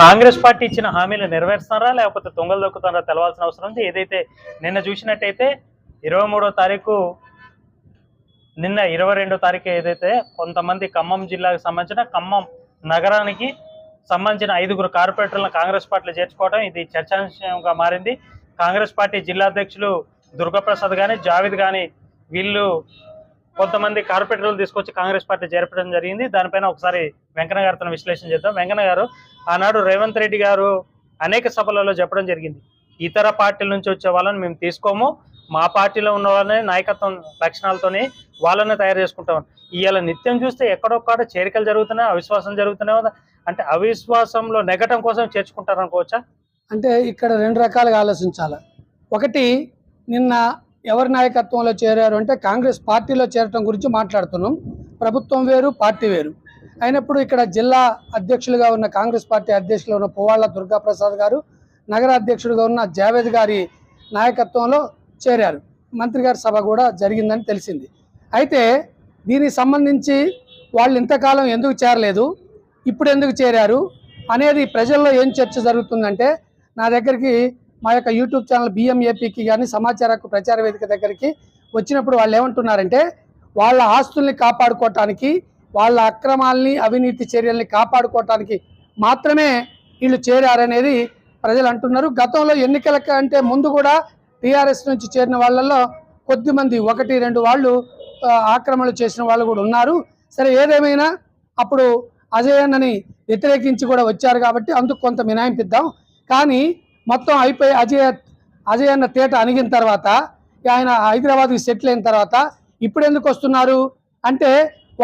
Congress party ఇచ్చిన హామీలు నెరవేరుస్తున్నారా లేకపోతే దొంగలు దొక్కుతారా తెలవాల్సిన అవసరం ఉంది? ఏదైతే నిన్న చూసినట్టయితే ఇరవై మూడో తారీఖు నిన్న ఇరవై రెండో తారీఖు ఏదైతే కొంతమంది ఖమ్మం జిల్లాకు సంబంధించిన ఖమ్మం నగరానికి సంబంధించిన ఐదుగురు కార్పొరేటర్లను కాంగ్రెస్ పార్టీలో చేర్చుకోవడం ఇది చర్చాంశంగా మారింది. కాంగ్రెస్ పార్టీ జిల్లా అధ్యక్షులు దుర్గాప్రసాద్ కానీ జావేద్ కానీ వీళ్ళు కొంతమంది కార్పొరేటర్లు తీసుకొచ్చి కాంగ్రెస్ పార్టీ చేర్పడం జరిగింది. దానిపైన ఒకసారి వెంకన్న గారితో విశ్లేషణ చేద్దాం. వెంకన్న గారు ఆనాడు రేవంత్ రెడ్డి గారు అనేక సభలలో చెప్పడం జరిగింది. ఇతర పార్టీల నుంచి వచ్చే వాళ్ళని మేము తీసుకోము. మా పార్టీలో ఉన్న వాళ్ళని నాయకత్వం లక్షణాలతోని వాళ్ళని తయారు చేసుకుంటాం. ఇవాళ నిత్యం చూస్తే ఎక్కడొక్కడ చేరికలు జరుగుతున్నాయి అవిశ్వాసం జరుగుతున్నాయి అంటే అవిశ్వాసంలో నెగటం కోసం చేర్చుకుంటారు అనుకోవచ్చా అంటే ఇక్కడ రెండు రకాలుగా ఆలోచించాలి. ఒకటి నిన్న ఎవరి నాయకత్వంలో చేరారు అంటే కాంగ్రెస్ పార్టీలో చేరటం గురించి మాట్లాడుతున్నాం. ప్రభుత్వం వేరు పార్టీ వేరు. అయినప్పుడు ఇక్కడ జిల్లా అధ్యక్షులుగా ఉన్న కాంగ్రెస్ పార్టీ అధ్యక్షులు ఉన్న పువ్వాళ్ళ దుర్గాప్రసాద్ గారు నగర అధ్యక్షుడిగా ఉన్న జావేద్ గారి నాయకత్వంలో చేరారు. మంత్రి గారి సభ కూడా జరిగిందని తెలిసింది. అయితే దీనికి సంబంధించి వాళ్ళు ఇంతకాలం ఎందుకు చేరలేదు ఇప్పుడు ఎందుకు చేరారు అనేది ప్రజల్లో ఏం చర్చ జరుగుతుందంటే నా దగ్గరికి మా యొక్క యూట్యూబ్ ఛానల్ బిఎంఏపీకి కానీ సమాచార ప్రచార వేదిక దగ్గరికి వచ్చినప్పుడు వాళ్ళు ఏమంటున్నారంటే వాళ్ళ ఆస్తుల్ని కాపాడుకోవటానికి వాళ్ళ అక్రమాల్ని అవినీతి చర్యల్ని కాపాడుకోవటానికి మాత్రమే వీళ్ళు చేరారనేది ప్రజలు అంటున్నారు. గతంలో ఎన్నికల కంటే ముందు కూడా టీఆర్ఎస్ నుంచి చేరిన వాళ్ళల్లో కొద్దిమంది ఒకటి రెండు వాళ్ళు ఆక్రమణలు చేసిన వాళ్ళు కూడా ఉన్నారు. సరే ఏదేమైనా అప్పుడు అజయన్నని వ్యతిరేకించి కూడా వచ్చారు కాబట్టి అందుకు కొంత మినాయింపిద్దాం. కానీ మొత్తం అయిపోయి అజయ్ అజయ్ అన్న తేట అణిగిన తర్వాత ఆయన హైదరాబాద్కి సెటిల్ అయిన తర్వాత ఇప్పుడు ఎందుకు వస్తున్నారు? అంటే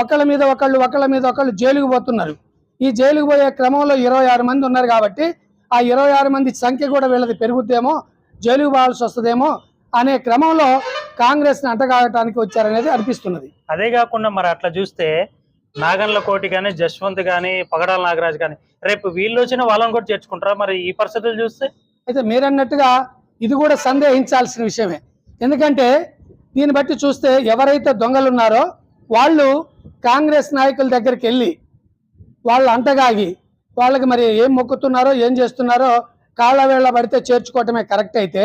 ఒకళ్ళ మీద ఒకళ్ళు ఒకళ్ళ మీద ఒకళ్ళు జైలుకు పోతున్నారు. ఈ జైలుకు పోయే క్రమంలో ఇరవై ఆరు మంది ఉన్నారు కాబట్టి ఆ ఇరవై ఆరు మంది సంఖ్య కూడా వీళ్ళది పెరుగుద్దేమో జైలుకు పోవాల్సి వస్తుందేమో అనే క్రమంలో కాంగ్రెస్ని అంటగాడటానికి వచ్చారనేది అనిపిస్తున్నది. అదే కాకుండా మరి అట్లా చూస్తే నాగన్ల కోటి కానీ జశ్వంత్ కానీ పగడాల నాగరాజ్ కానీ రేపు వీళ్ళు వచ్చిన వాళ్ళని కూడా చేర్చుకుంటారా? మరి ఈ పరిస్థితులు చూస్తే? అయితే మీరన్నట్టుగా ఇది కూడా సందేహించాల్సిన విషయమే. ఎందుకంటే దీన్ని బట్టి చూస్తే ఎవరైతే దొంగలు ఉన్నారో వాళ్ళు కాంగ్రెస్ నాయకుల దగ్గరికి వెళ్ళి వాళ్ళు అంటగాగి వాళ్ళకి మరి ఏం మొక్కుతున్నారో ఏం చేస్తున్నారో కాళ్ళవేళ్ళ పడితే చేర్చుకోవటమే కరెక్ట్ అయితే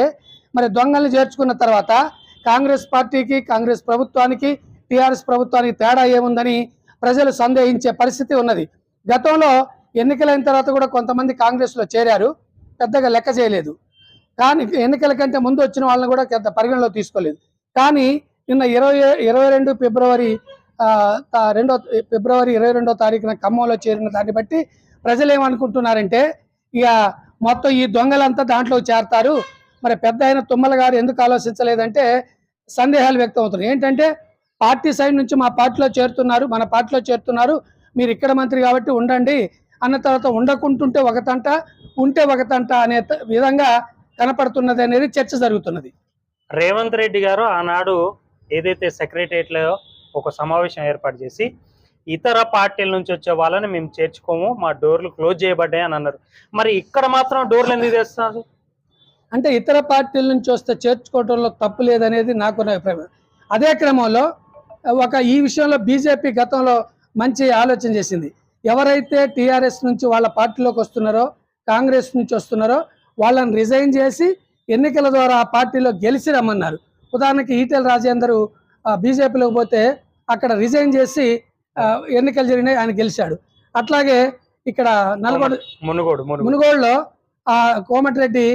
మరి దొంగల్ని చేర్చుకున్న తర్వాత కాంగ్రెస్ పార్టీకి కాంగ్రెస్ ప్రభుత్వానికి టీఆర్ఎస్ ప్రభుత్వానికి తేడా ఏముందని ప్రజలు సందేహించే పరిస్థితి ఉన్నది. గతంలో ఎన్నికలైన తర్వాత కూడా కొంతమంది కాంగ్రెస్లో చేరారు. పెద్దగా లెక్క చేయలేదు. కానీ ఎన్నికల కంటే ముందు వచ్చిన వాళ్ళని కూడా పెద్ద పరిగణలో తీసుకోలేదు. కానీ నిన్న ఇరవై ఇరవై రెండు ఫిబ్రవరి రెండో ఫిబ్రవరి ఇరవై రెండో తారీఖున ఖమ్మంలో చేరిన దాన్ని బట్టి ప్రజలు ఏమనుకుంటున్నారంటే ఇక మొత్తం ఈ దొంగలంతా దాంట్లో చేరతారు. మరి పెద్ద అయిన తుమ్మల గారు ఎందుకు ఆలోచించలేదంటే సందేహాలు వ్యక్తం అవుతున్నాయి. ఏంటంటే పార్టీ సైడ్ నుంచి మా పార్టీలో చేరుతున్నారు మన పార్టీలో చేరుతున్నారు. మీరు ఇక్కడ మంత్రి కాబట్టి ఉండండి. అన్న తర్వాత ఉండకుంటుంటే ఒక తంట ఉంటే ఒక తంట అనే విధంగా కనపడుతున్నది అనేది చర్చ జరుగుతున్నది. రేవంత్ రెడ్డి గారు ఆనాడు ఏదైతే సెక్రటరియట్లో ఒక సమావేశం ఏర్పాటు చేసి ఇతర పార్టీల నుంచి వచ్చే వాళ్ళని మేము చేర్చుకోము మా డోర్లు క్లోజ్ చేయబడ్డాయి అని అన్నారు. మరి ఇక్కడ మాత్రం డోర్లు ఎందుకు తెస్తున్నారు? అంటే ఇతర పార్టీల నుంచి వస్తే చేర్చుకోవడంలో తప్పు లేదనేది నాకు అభిప్రాయం. అదే క్రమంలో ఒక ఈ విషయంలో బీజేపీ గతంలో మంచి ఆలోచన చేసింది. ఎవరైతే టీఆర్ఎస్ నుంచి వాళ్ళ పార్టీలోకి వస్తున్నారో కాంగ్రెస్ నుంచి వస్తున్నారో వాళ్ళని రిజైన్ చేసి ఎన్నికల ద్వారా ఆ పార్టీలో గెలిచి రమ్మన్నారు. ఉదాహరణకి ఈటెల రాజేందర్ బీజేపీలోకి పోతే అక్కడ రిజైన్ చేసి ఎన్నికలు జరిగినాయి ఆయన గెలిచాడు. అట్లాగే ఇక్కడ నల్గొండ మునుగోడు మునుగోడు మునుగోడులో ఆ కోమటిరెడ్డి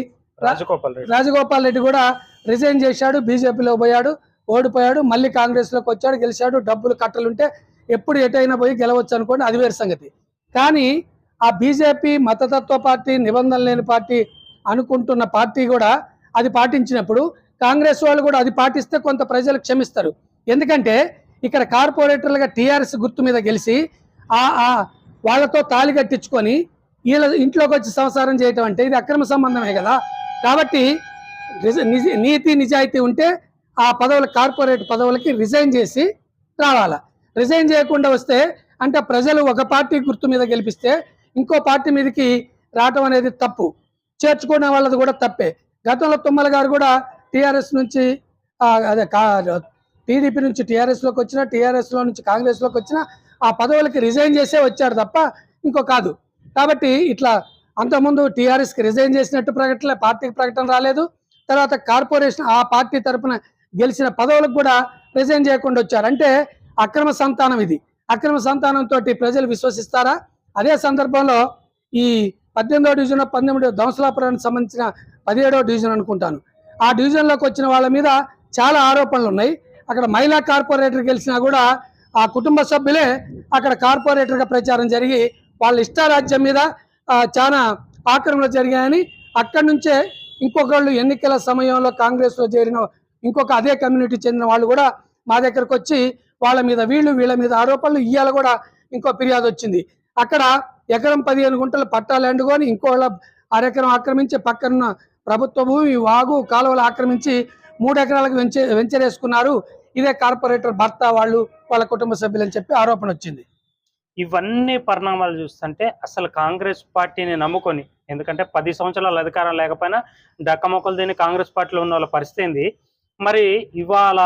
రాజగోపాల్ రెడ్డి. రాజగోపాల్ రెడ్డి కూడా రిజైన్ చేశాడు బీజేపీలో పోయాడు ఓడిపోయాడు మళ్ళీ కాంగ్రెస్లోకి వచ్చాడు గెలిచాడు డబ్బులు కట్టలుంటే ఎప్పుడు ఎటైనా పోయి గెలవచ్చు అనుకోండి అది వేరు సంగతి. కానీ ఆ బీజేపీ మతతత్వ పార్టీ నిబంధన లేని పార్టీ అనుకుంటున్న పార్టీ కూడా అది పాటించినప్పుడు కాంగ్రెస్ వాళ్ళు కూడా అది పాటిస్తే కొంత ప్రజలు క్షమిస్తారు. ఎందుకంటే ఇక్కడ కార్పొరేటర్లుగా టీఆర్ఎస్ గుర్తు మీద గెలిచి ఆ వాళ్ళతో తాలి కట్టించుకొని వీళ్ళ ఇంట్లోకి వచ్చి సంసారం చేయటం అంటే ఇది అక్రమ సంబంధమే కదా. కాబట్టి నిజ- నీతి నిజాయితీ ఉంటే ఆ పదవులు కార్పొరేట్ పదవులకి రిజైన్ చేసి రావాలా. రిజైన్ చేయకుండా వస్తే అంటే ప్రజలు ఒక పార్టీ గుర్తు మీద గెలిపిస్తే ఇంకో పార్టీ మీదకి రావటం అనేది తప్పు. చేర్చుకునే వాళ్ళది కూడా తప్పే. గతంలో తుమ్మల గారు కూడా టీఆర్ఎస్ నుంచి అదే కా టీడీపీ నుంచి టీఆర్ఎస్లోకి వచ్చిన టీఆర్ఎస్లో నుంచి కాంగ్రెస్లోకి వచ్చిన ఆ పదవులకి రిజైన్ చేసే వచ్చాడు తప్ప ఇంకో కాదు. కాబట్టి ఇట్లా అంతకుముందు టీఆర్ఎస్కి రిజైన్ చేసినట్టు ప్రకటన పార్టీకి ప్రకటన రాలేదు. తర్వాత కార్పొరేషన్ ఆ పార్టీ తరపున గెలిచిన పదవులకు కూడా రిజైన్ చేయకుండా వచ్చారు. అంటే అక్రమ సంతానం ఇది. అక్రమ సంతానంతో ప్రజలు విశ్వసిస్తారా? అదే సందర్భంలో ఈ పద్దెనిమిదో డివిజన్ పంతొమ్మిదో దంసలాపురానికి సంబంధించిన పదిహేడో డివిజన్ అనుకుంటాను. ఆ డివిజన్లోకి వచ్చిన వాళ్ళ మీద చాలా ఆరోపణలు ఉన్నాయి. అక్కడ మహిళా కార్పొరేటర్ గెలిచినా కూడా ఆ కుటుంబ సభ్యులే అక్కడ కార్పొరేటర్గా ప్రచారం జరిగి వాళ్ళ ఇష్టారాజ్యం మీద చాలా ఆక్రమణలు జరిగాయని అక్కడి నుంచే ఇంకొకళ్ళు ఎన్నికల సమయంలో కాంగ్రెస్లో చేరిన ఇంకొక అదే కమ్యూనిటీ చెందిన వాళ్ళు కూడా మా దగ్గరకు వచ్చి వాళ్ళ మీద వీళ్ళు వీళ్ళ మీద ఆరోపణలు ఇవాళ కూడా ఇంకో ఫిర్యాదు వచ్చింది. అక్కడ ఎకరం పదిహేను గుంటలు పట్టాలు ఎండుకొని ఇంకో వాళ్ళ అరెకరం ఆక్రమించి పక్కన ప్రభుత్వ భూమి వాగు కాలువలు ఆక్రమించి మూడు ఎకరాలకు వెంచ వెంచరేసుకున్నారు. ఇదే కార్పొరేటర్ భర్త వాళ్ళు వాళ్ళ కుటుంబ సభ్యులు అని చెప్పి ఆరోపణ వచ్చింది. ఇవన్నీ పరిణామాలు చూస్తుంటే అసలు కాంగ్రెస్ పార్టీని నమ్ముకొని ఎందుకంటే పది సంవత్సరాల అధికారం లేకపోయినా డక్కమొక్కలు దీన్ని కాంగ్రెస్ పార్టీలో ఉన్న వాళ్ళ పరిస్థితి ఏంది? మరి ఇవాళ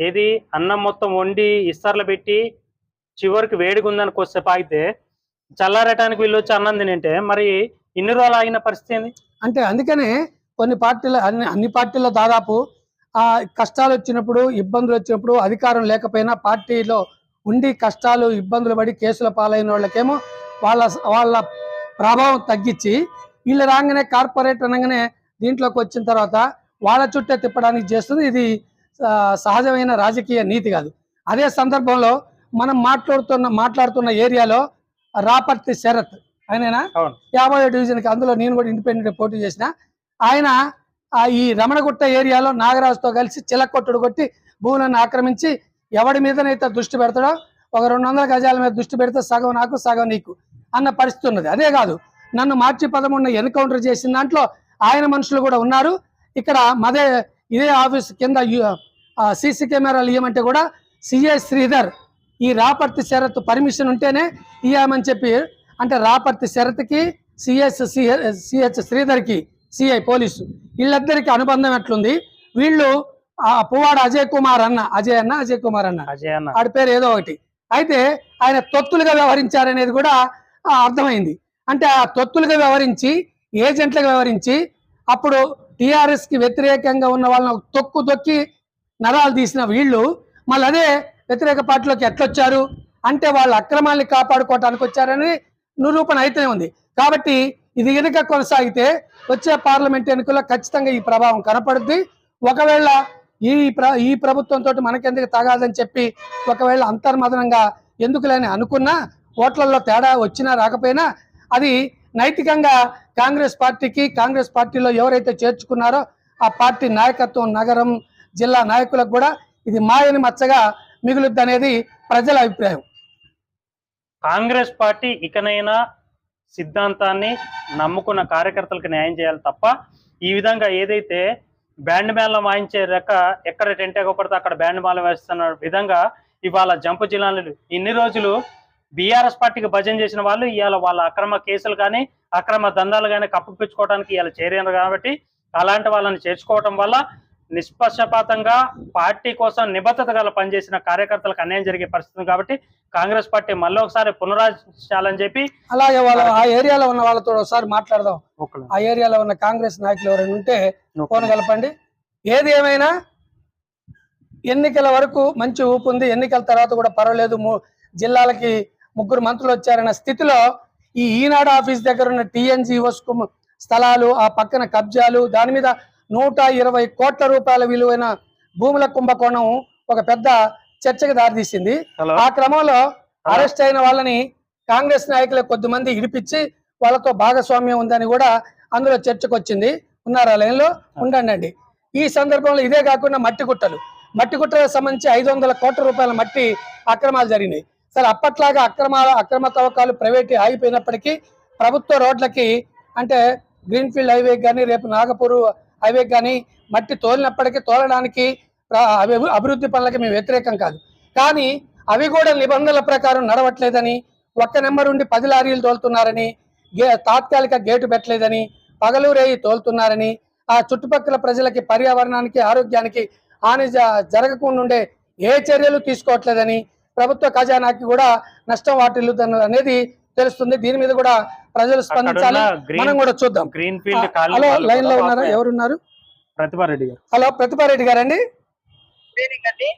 ఏది అన్నం మొత్తం వండి ఇస్తర్లు పెట్టి చివరికి వేడిగా ఉందని కొద్దిసేపు ఆగితే చల్లారటానికి వీళ్ళు వచ్చి అన్నం తినంటే మరి ఇన్ని రోజులు ఆగిన పరిస్థితి ఏంది? అంటే అందుకనే కొన్ని పార్టీల అన్ని అన్ని పార్టీల్లో దాదాపు ఆ కష్టాలు వచ్చినప్పుడు ఇబ్బందులు వచ్చినప్పుడు అధికారం లేకపోయినా పార్టీలో ఉండి కష్టాలు ఇబ్బందులు పడి కేసుల పాలైన వాళ్ళకేమో వాళ్ళ వాళ్ళ ప్రభావం తగ్గించి వీళ్ళు రాగానే కార్పొరేట్ అనగానే దీంట్లోకి వచ్చిన తర్వాత వాళ్ళ చుట్టే తిప్పడానికి చేస్తుంది. ఇది సహజమైన రాజకీయ నీతి కాదు. అదే సందర్భంలో మనం మాట్లాడుతున్న మాట్లాడుతున్న ఏరియాలో రాపర్తి శరత్ ఆయనేనా? యాభై డివిజన్కి అందులో నేను కూడా ఇండిపెండెంట్ పోటీ చేసిన. ఆయన ఈ రమణగుట్ట ఏరియాలో నాగరాజుతో కలిసి చిలకొట్టుడు కొట్టి భూములను ఆక్రమించి ఎవడి మీదనైతే దృష్టి పెడతాడో ఒక రెండు వందల గజాల మీద దృష్టి పెడితే సగం నాకు సగం నీకు అన్న పరిస్థితి ఉన్నది. అదే కాదు నన్ను మార్చి పదమూడున ఎన్కౌంటర్ చేసిన దాంట్లో ఆయన మనుషులు కూడా ఉన్నారు. ఇక్కడ మదే ఇదే ఆఫీస్ కింద సీసీ కెమెరాలు ఇవ్వమంటే కూడా సిఐ శ్రీధర్ ఈ రాపర్తి షరత్ పర్మిషన్ ఉంటేనే ఇవ్వమని చెప్పి అంటే రాపర్తి శరత్కి సిఎస్ సిహెచ్ శ్రీధర్కి సిఐ పోలీసు వీళ్ళిద్దరికి అనుబంధం ఎట్లుంది? వీళ్ళు ఆ పువ్వాడ అజయ్ కుమార్ అన్న అజయ్ అన్న అజయ్ కుమార్ అన్న. అజయ్ అన్న. ఆడి పేరు ఏదో ఒకటి. అయితే ఆయన తొత్తులుగా వ్యవహరించారనేది కూడా అర్థమైంది. అంటే ఆ తొత్తులుగా వ్యవహరించి ఏజెంట్లుగా వ్యవహరించి అప్పుడు టిఆర్ఎస్కి వ్యతిరేకంగా ఉన్న వాళ్ళని తొక్కు తొక్కి నరాలు తీసిన వీళ్ళు మళ్ళీ అదే వ్యతిరేక పార్టీలోకి ఎట్లొచ్చారు? అంటే వాళ్ళ అక్రమాల్ని కాపాడుకోవటానికి వచ్చారని నిరూపణ అయితేనే ఉంది. కాబట్టి ఇది కనుక కొనసాగితే వచ్చే పార్లమెంట్ ఎన్నికల్లో ఖచ్చితంగా ఈ ప్రభావం కనపడుద్ది. ఒకవేళ ఈ ప్ర ఈ ప్రభుత్వంతో మనకెందుకు తగాదని చెప్పి ఒకవేళ అంతర్మదనంగా ఎందుకులేని అనుకున్నా ఓట్లలో తేడా వచ్చినా రాకపోయినా అది నైతికంగా కాంగ్రెస్ పార్టీకి కాంగ్రెస్ పార్టీలో ఎవరైతే చేర్చుకున్నారో ఆ పార్టీ నాయకత్వం నగరం జిల్లా నాయకులకు కూడా ఇది మాయని మచ్చగా మిగులుద్ది అనేది ప్రజల అభిప్రాయం. కాంగ్రెస్ పార్టీ ఇకనైనా సిద్ధాంతాన్ని నమ్ముకున్న కార్యకర్తలకు న్యాయం చేయాలి తప్ప ఈ విధంగా ఏదైతే బ్యాండ్ మేళం వాయించే రెక్క ఎక్కడ టెంట్ ఎగపడితే అక్కడ బ్యాండ్ మేళం వేస్తున్న విధంగా ఇవాళ జంపు జిల్లాలు ఇన్ని రోజులు బీఆర్ఎస్ పార్టీకి భజన చేసిన వాళ్ళు ఇవాళ వాళ్ళ అక్రమ కేసులు కానీ అక్రమ దందాలు కానీ కప్పిపుచ్చుకోవడానికి ఇవాళ చేరారు కాబట్టి అలాంటి వాళ్ళని చేర్చుకోవటం వల్ల నిష్పక్షపాతంగా పార్టీ కోసం నిబద్ధత గల పనిచేసిన కార్యకర్తలకు అన్యాయం జరిగే పరిస్థితి కాబట్టి కాంగ్రెస్ పార్టీ మళ్ళీ ఒకసారి పునరాచాలని చెప్పి అలాగే వాళ్ళ ఆ ఏరియాలో ఉన్న వాళ్ళతో ఒకసారి మాట్లాడదాం. ఆ ఏరియాలో ఉన్న కాంగ్రెస్ నాయకులు ఎవరైనా ఉంటే ఫోన్ కలపండి. ఏది ఏమైనా ఎన్నికల వరకు మంచి ఊపు ఉంది. ఎన్నికల తర్వాత కూడా పర్వాలేదు. జిల్లాలకి ముగ్గురు మంత్రులు వచ్చారన్న స్థితిలో ఈ ఈనాడు ఆఫీస్ దగ్గర ఉన్న టీఎన్జిఓస్ స్థలాలు ఆ పక్కన కబ్జాలు దాని మీద నూట ఇరవై కోట్ల రూపాయల విలువైన భూముల కుంభకోణం ఒక పెద్ద చర్చకు దారితీసింది. ఆ క్రమంలో అరెస్ట్ అయిన వాళ్ళని కాంగ్రెస్ నాయకులు కొద్దిమంది ఇడిపించి వాళ్ళతో భాగస్వామ్యం ఉందని కూడా అందులో చర్చకు వచ్చింది. ఉన్నారా లైన్లో? ఉండండి అండి. ఈ సందర్భంలో ఇదే కాకుండా మట్టి గుట్టలు. మట్టి గుట్టలకు సంబంధించి ఐదు వందల కోట్ల రూపాయల మట్టి అక్రమాలు జరిగినాయి. సరే అప్పట్లాగా అక్రమాల అక్రమ తవ్వకాలు ప్రైవేట్ ఆగిపోయినప్పటికీ ప్రభుత్వ రోడ్లకి అంటే గ్రీన్ఫీల్డ్ హైవే కానీ రేపు నాగపూర్ హైవే కానీ మట్టి తోలినప్పటికీ తోలడానికి అభివృద్ధి పనులకి మేము వ్యతిరేకం కాదు. కానీ అవి కూడా నిబంధనల ప్రకారం నడవట్లేదని ఒక్క నెంబర్ ఉండి పది లారీలు తోలుతున్నారని గే తాత్కాలిక గేటు పెట్టలేదని పగలూరేయి తోలుతున్నారని ఆ చుట్టుపక్కల ప్రజలకి పర్యావరణానికి ఆరోగ్యానికి హాని జ- జరగకుండా ఉండే ఏ చర్యలు తీసుకోవట్లేదని ప్రభుత్వ ఖజానాకి కూడా నష్టం వాటిల్లుతుంది అనేది తెలుస్తుంది. దీని మీద కూడా ప్రజలు స్పందించాలి. మనం కూడా చూద్దాం. గ్రీన్ ఫీల్డ్ హలో లైన్లో ఉన్నారా? ఎవరున్నారు? ప్రతిభారెడ్డి గారు. హలో ప్రతిభారెడ్డి గారండి? దేనికండి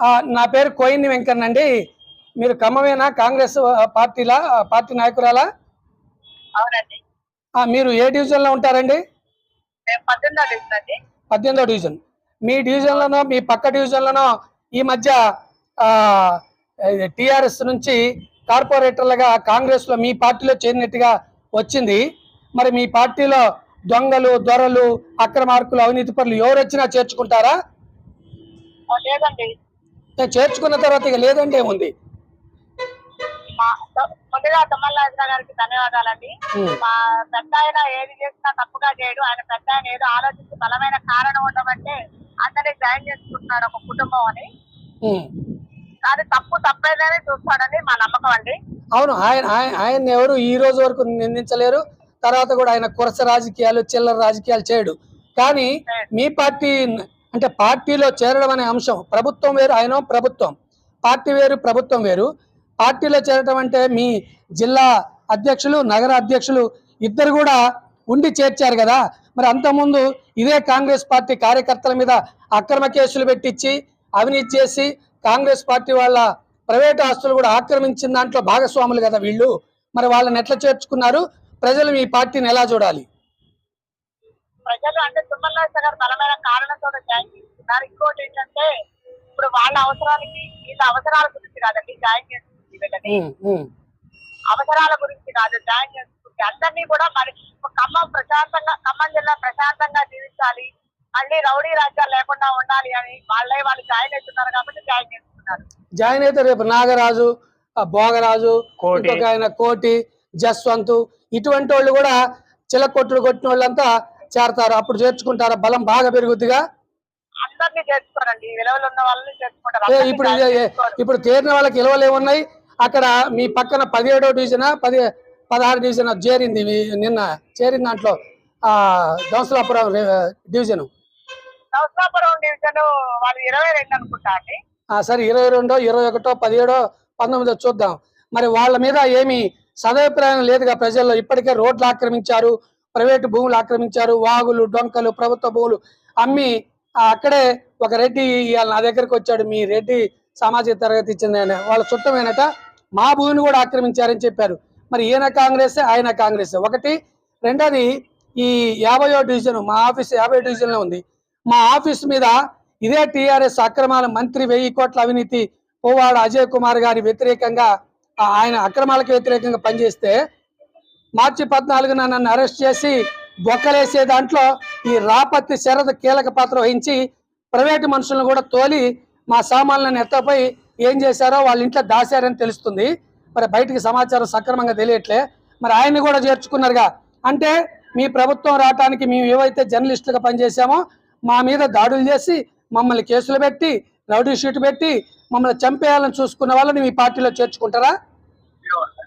ఆ, నా పేరు కోయిని వెంకన్న అండి మీరు ఖమ్మమేనా? కాంగ్రెస్ పార్టీలా? పార్టీ నాయకురాలా? అవునండి. ఆ, మీరు ఏ డివిజన్లో ఉంటారండి? మేము పద్దెనిమిదో డివిజన్ అండి. పద్దెనిమిదో డివిజన్. మీ డివిజన్ లోనో మీ పక్క డివిజన్ లోనో ఈ మధ్య టిఆర్ఎస్ నుంచి కార్పొరేటర్లుగా కాంగ్రెస్లో మీ పార్టీలో చేరినట్టుగా వచ్చింది. మరి మీ పార్టీలో దొంగలు దొరలు అక్రమార్కులు అవినీతి పరులు ఎవరు వచ్చినా చేర్చుకుంటారా? లేదండి. చేర్చుకున్న తర్వాత ఇక లేదంటే ఏముంది? ముందుగా తుమ్మలరాజు గారికి ధన్యవాదాలండి. మా పెద్ద ఆయన ఏది చేసినా తప్పుగా చేయడు. ఆయన పెద్ద ఆయన ఏదో ఆలోచించి బలమైన కారణం ఉండమంటే అందరినీ జాయిన్ చేసుకుంటున్నాడు ఒక కుటుంబం అని. కానీ తప్పు తప్పేదని చూస్తాడని మా నమ్మకం అండి. అవును ఆయన ఆయన ఎవరు ఈ రోజు వరకు నిందించలేరు. తర్వాత కూడా ఆయన కురస రాజకీయాలు చిల్లర రాజకీయాలు చేయడు. కానీ మీ పార్టీ అంటే పార్టీలో చేరడం అనే అంశం ప్రభుత్వం వేరు ఆయన ప్రభుత్వం. పార్టీ వేరు ప్రభుత్వం వేరు. పార్టీలో చేరడం అంటే మీ జిల్లా అధ్యక్షులు నగర అధ్యక్షులు ఇద్దరు కూడా ఉండి చేర్చారు కదా. మరి అంతకుముందు ఇదే కాంగ్రెస్ పార్టీ కార్యకర్తల మీద అక్రమ కేసులు పెట్టించి అవినీతి చేసి కాంగ్రెస్ పార్టీ వాళ్ళ ప్రైవేట్ ఆస్తులు కూడా ఆక్రమించిన దాంట్లో భాగస్వాములు కదా వీళ్ళు. మరి వాళ్ళని ఎట్లా చేర్చుకున్నారు? ప్రజలు మీ పార్టీని ఎలా చూడాలి? ప్రజలు అంటే తుమ్మలరాజు గారు బలమైన కారణంతో జాయిన్ చేసుకున్నారు ఇంకోటి ఏంటంటే ఇప్పుడు వాళ్ళ అవసరానికి వీళ్ళ అవసరాల గురించి కాదండి జాయిన్ చేసుకుంది వీళ్ళని. అవసరాల గురించి కాదు జాయిన్ చేసుకుంటే అందరినీ కూడా మరి ఖమ్మం ప్రశాంతంగా ఖమ్మం జిల్లా ప్రశాంతంగా జీవించాలి. మళ్ళీ రౌడీ రాజ్యాలు లేకుండా ఉండాలి అని వాళ్ళే వాళ్ళు జాయిన్ అవుతున్నారు కాబట్టి జాయిన్ చేసుకున్నారు జాయిన్ అయితే రేపు నాగరాజు భోగరాజు కోటి. ఇంకొక ఆయన కోటి జస్వంత్ ఇటువంటి వాళ్ళు కూడా చిలకొట్టుడు కొట్టిన వాళ్ళంతా చేరతారు. అప్పుడు చేర్చుకుంటారు? బలం బాగా పెరుగుద్దిగా? అందరినీ చేర్చుకోరండి. విలువలు ఉన్న వాళ్ళని చేర్చుకుంటారు. ఏ, అందరినీ ఇప్పుడు. ఇప్పుడు తేరిన వాళ్ళకి ఇలవలు ఏమున్నాయి అక్కడ మీ పక్కన పదిహేడో డివిజన్ పది పదహారు డివిజన్ చేరింది నిన్న చేరిన దాంట్లో ఆ దోసలాపురం డివిజన్. నవసాపురం డివిజన్ వాళ్ళు ఇరవై రెండు అనుకుంటా అండి. ఆ సరే ఇరవై రెండో ఇరవై ఒకటో పదిహేడో పంతొమ్మిదో చూద్దాం. మరి వాళ్ళ మీద ఏమి సదభిప్రాయం లేదుగా ప్రజల్లో. ఇప్పటికే రోడ్లు ఆక్రమించారు ప్రైవేటు భూములు ఆక్రమించారు వాగులు డొంకలు ప్రభుత్వ భూములు అమ్మి అక్కడే ఒక రెడ్డి ఇవాళ నా దగ్గరికి వచ్చాడు. మీ రెడ్డి సామాజిక తరగతి ఇచ్చింది ఆయన. వాళ్ళ చుట్టమేనట మా భూమిని కూడా ఆక్రమించారని చెప్పారు. మరి ఈయన కాంగ్రెస్ ఆయన కాంగ్రెస్. ఒకటి రెండోది ఈ యాభయో డివిజన్ మా ఆఫీస్ యాభై డివిజన్లో ఉంది. మా ఆఫీస్ మీద ఇదే టీఆర్ఎస్ అక్రమాల మంత్రి వెయ్యి కోట్ల అవినీతి పోవాడ అజయ్ కుమార్ గారి వ్యతిరేకంగా ఆయన అక్రమాలకు వ్యతిరేకంగా పనిచేస్తే మార్చి పద్నాలుగున నన్ను అరెస్ట్ చేసి బొక్కలేసే దాంట్లో ఈ రాపత్తి శరద కీలక పాత్ర వహించి ప్రైవేటు మనుషులను కూడా తోలి మా సామాన్లను ఎత్తపై ఏం చేశారో వాళ్ళ ఇంట్లో దాశారని తెలుస్తుంది. మరి బయటికి సమాచారం సక్రమంగా తెలియట్లే. మరి ఆయన్ని కూడా చేర్చుకున్నారుగా. అంటే మీ ప్రభుత్వం రావటానికి మేము ఏవైతే జర్నలిస్టులుగా పనిచేసామో మా మీద దాడులు చేసి మమ్మల్ని కేసులు పెట్టి రౌడీ షీట్ పెట్టి మమ్మల్ని చంపేయాలని చూసుకున్న వాళ్ళని మీ పార్టీలో చేర్చుకుంటారా?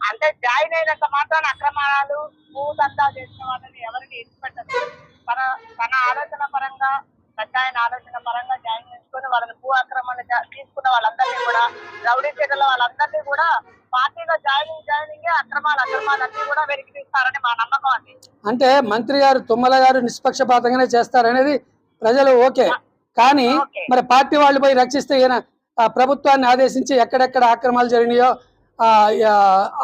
అంటే జాయిన్ అయినంత మాత్రాన అక్రమాలు భూదందా చేసిన వాళ్ళని ఎవరిని ఇచ్చిపెట్టదు తన తన ఆలోచన పరంగా పెద్ద ఆయన ఆలోచన పరంగా జాయిన్ చేసుకుని వాళ్ళని భూ ఆక్రమణ జా- తీసుకున్న వాళ్ళందరినీ కూడా రౌడీ చర్యల వాళ్ళందరినీ కూడా పార్టీలో జాయినింగ్ జాయినింగ్ అక్రమాలు అక్రమాలు అన్ని కూడా వెలికి తీస్తారని మా నమ్మకం అండి. అంటే మంత్రి గారు తుమ్మల గారు నిష్పక్షపాతంగానే చేస్తారనేది ప్రజలు ఓకే. కానీ. మరి పార్టీ వాళ్ళు పోయి రక్షిస్తే ఈయన ప్రభుత్వాన్ని ఆదేశించి ఎక్కడెక్కడ అక్రమాలు జరిగినాయో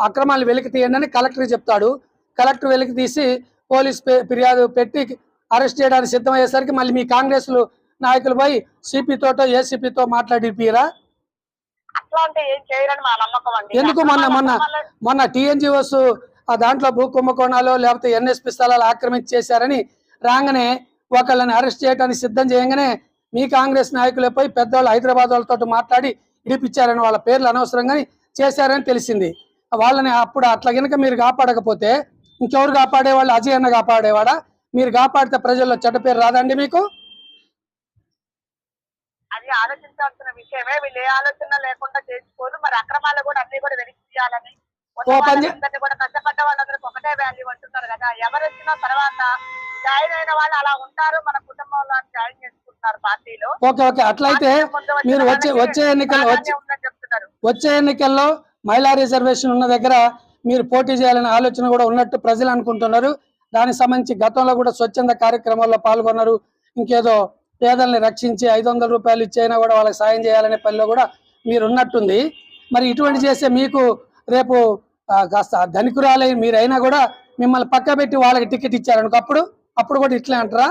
అక్రమాలు వెలికి తీయండి కలెక్టర్ చెప్తాడు. కలెక్టర్ వెలికి తీసి పోలీస్ ఫిర్యాదు పెట్టి అరెస్ట్ చేయడానికి సిద్ధమయ్యేసరికి మళ్ళీ మీ కాంగ్రెస్ నాయకులు పోయి సిపితోటో ఏసీపీతో మాట్లాడిపిరా అట్లాంటి ఏం చేయరని మా నమ్మకం అండి. ఎందుకు మొన్న మొన్న మొన్న టీఎన్జిఓస్ ఆ దాంట్లో భూ కుంభకోణాలు లేకపోతే ఎన్ఎస్పి స్థలాలు ఆక్రమించి చేశారని రాగానే ఒకళ్ళని అరెస్ట్ చేయడానికి సిద్ధం చేయగానే మీ కాంగ్రెస్ నాయకులపై పెద్దవాళ్ళు హైదరాబాద్ వాళ్ళతో మాట్లాడి ఇడిపించారని వాళ్ళ పేర్లు అనవసరంగా చేశారని తెలిసింది. వాళ్ళని అప్పుడు అట్లా గనుక మీరు కాపాడకపోతే ఇంకెవరు కాపాడేవాళ్ళు? అజయ్ అన్న కాపాడేవాడా? మీరు కాపాడితే ప్రజల్లో చెడ్డ పేరు రాదండి మీకు? అది ఆలోచించాల్సిన విషయమే. వీళ్ళు ఏ ఆలోచన లేకుండా చేసుకోరు. మరి అక్రమాలు కూడా అన్ని కూడా వెనక్కి తీయాలని కష్టపడ్డ వాళ్ళందరికీ ఒకటే వాల్యూ అంటున్నారు కదా. ఎవరు వచ్చిన తర్వాత జాయిన్ అయిన వాళ్ళు అలా ఉంటారు. మన కుటుంబంలో జాయిన్ చేసుకుంటున్నారు పార్టీలో. Okay okay. అట్లయితే మీరు వచ్చే వచ్చే ఎన్నికల్లో వచ్చే ఎన్నికల్లో మహిళా రిజర్వేషన్ ఉన్న దగ్గర మీరు పోటీ చేయాలనే ఆలోచన కూడా ఉన్నట్టు ప్రజలు అనుకుంటున్నారు. దానికి సంబంధించి గతంలో కూడా స్వచ్ఛంద కార్యక్రమాల్లో పాల్గొన్నారు. ఇంకేదో పేదల్ని రక్షించి ఐదు వందల రూపాయలు ఇచ్చైనా కూడా వాళ్ళకి సాయం చేయాలనే పనిలో కూడా మీరు ఉన్నట్టుంది. మరి ఇటువంటి చేస్తే మీకు రేపు కాస్త ధనికురాలై మీరైనా కూడా మిమ్మల్ని పక్క పెట్టి వాళ్ళకి టికెట్ ఇచ్చారనుకో అప్పుడు అప్పుడు కూడా ఇట్లే అంటారా?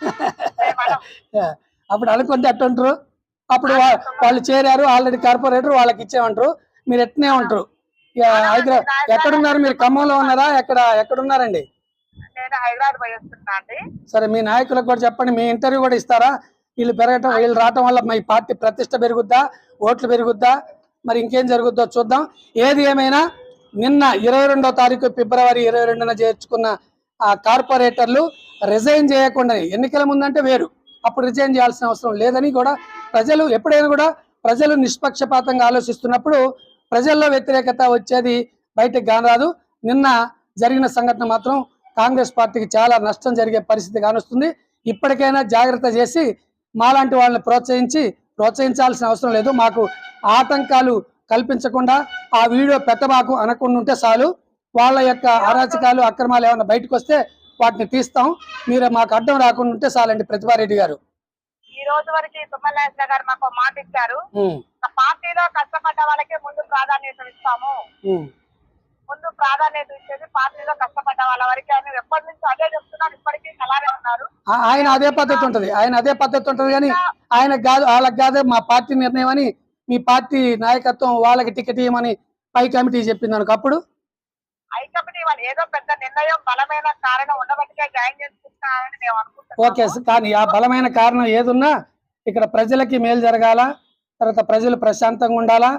అప్పుడు అనుకుంటే అట్టుంటారు. అప్పుడు వాళ్ళు చేరారు ఆల్రెడీ కార్పొరేటర్ వాళ్ళకి ఇచ్చేమంటారు. మీరు ఎట్నే ఉంటారు? హైదరాబాద్ ఎక్కడున్నారు మీరు? ఖమ్మంలో ఉన్నారా? ఎక్కడ ఎక్కడున్నారండి? సరే మీ నాయకులకు కూడా చెప్పండి. మీ ఇంటర్వ్యూ కూడా ఇస్తారా? వీళ్ళు పెరగటం వీళ్ళు రావటం వల్ల మీ పార్టీ ప్రతిష్ట పెరుగుద్దా? ఓట్లు పెరుగుద్దా? మరి ఇంకేం జరుగుద్దో చూద్దాం. ఏది ఏమైనా నిన్న ఇరవై రెండో తారీఖు ఫిబ్రవరి ఇరవై రెండున చేర్చుకున్న ఆ కార్పొరేటర్లు రిజైన్ చేయకుండా ఎన్నికల ముందంటే వేరు. అప్పుడు రిజైన్ చేయాల్సిన అవసరం లేదని కూడా ప్రజలు ఎప్పుడైనా కూడా ప్రజలు నిష్పక్షపాతంగా ఆలోచిస్తున్నప్పుడు ప్రజల్లో వ్యతిరేకత వచ్చేది బయటకు కానరాదు నిన్న జరిగిన సంఘటన మాత్రం కాంగ్రెస్ పార్టీకి చాలా నష్టం జరిగే పరిస్థితి కానొస్తుంది. ఇప్పటికైనా జాగ్రత్త చేసి మాలాంటి వాళ్ళని ప్రోత్సహించి ప్రోత్సహించాల్సిన అవసరం లేదు. మాకు ఆటంకాలు కల్పించకుండా ఆ వీడియో పెట్టబాకు అనకుండా ఉంటే చాలు. వాళ్ళ యొక్క అరాచకాలు అక్రమాలు ఏమైనా బయటకు వస్తే వాటిని తీస్తాం. మీరు మాకు అడ్డం రాకుండా ఉంటే చాలండి ప్రతిభారెడ్డి గారు. ఈ రోజు వరకు తుమ్మల నాగేశ్వర గారు మాకు మాట ఇచ్చారు. పార్టీలో కష్టపడ్డ వాళ్ళకి ముందు ప్రాధాన్యత ఇస్తాము. ముందు ప్రాధాన్యత ఇచ్చేది పార్టీలో కష్టపడ్డ వాళ్ళ వరకు ఆయన ఎప్పటి నుంచి అదే చెప్తున్నారు ఇప్పటికీ అలానే ఉన్నారు. ఆయన అదే పద్ధతి ఉంటది. ఆయన అదే పద్ధతి ఉంటది కానీ ఆయన కాదు వాళ్ళకి కాదు మా పార్టీ నిర్ణయం అని మీ పార్టీ నాయకత్వం వాళ్ళకి టికెట్ ఇవ్వమని పై కమిటీ చెప్పింది అనుకో అప్పుడు? ఐ కమిటీ వాళ్ళు ఏదో పెద్ద నిర్ణయం బలమైన కారణం ఉండబట్టికే జాయిన్ చేసుకుంటున్నారని మేము ఓకే కానీ ఆ బలమైన కారణం ఏదున్నా ఇక్కడ ప్రజలకి మేలు జరగాల? తర్వాత ప్రజలు ప్రశాంతంగా ఉండాలా?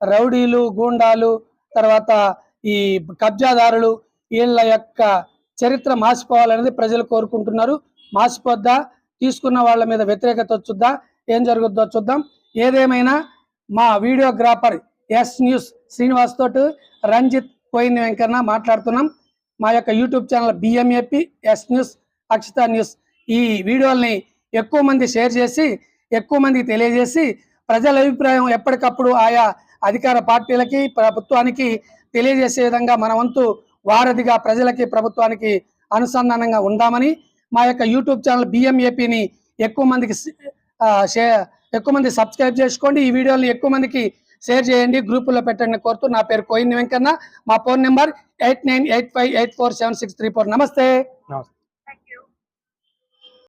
రౌడీలు గూండాలు తర్వాత ఈ కబ్జాదారులు వీళ్ళ యొక్క చరిత్ర మాసిపోవాలనేది ప్రజలు కోరుకుంటున్నారు. మాసిపోద్దా తీసుకున్న వాళ్ళ మీద వ్యతిరేకత వచ్చుద్దా ఏం జరుగుద్దో చూద్దాం. ఏదేమైనా మా వీడియోగ్రాఫర్ ఎస్ న్యూస్ శ్రీనివాస్ తోటి రంజిత్ పోయిన వెంకన్న మాట్లాడుతున్నాం. మా యొక్క YouTube channel BMAP S news Akshita news ఈ వీడియోల్ని ఎక్కువ మంది షేర్ చేసి ఎక్కువ మందికి తెలియజేసి ప్రజల అభిప్రాయం ఎప్పటికప్పుడు ఆయా అధికార పార్టీలకి ప్రభుత్వానికి తెలియజేసే విధంగా మన వంతు వారధిగా ప్రజలకి ప్రభుత్వానికి అనుసంధానంగా ఉందామని మా యొక్క యూట్యూబ్ ఛానల్ బిఎంఏపిని ఎక్కువ మందికి షే- ఎక్కువ మంది సబ్స్క్రైబ్ చేసుకోండి. ఈ వీడియోని ఎక్కువ మందికి షేర్ చేయండి. గ్రూపుల్లో పెట్టండి కోరుతూ నా పేరు కోయిన్ వెంకన్న. మా phone number eight nine eight five eight four seven six three four. నమస్తే.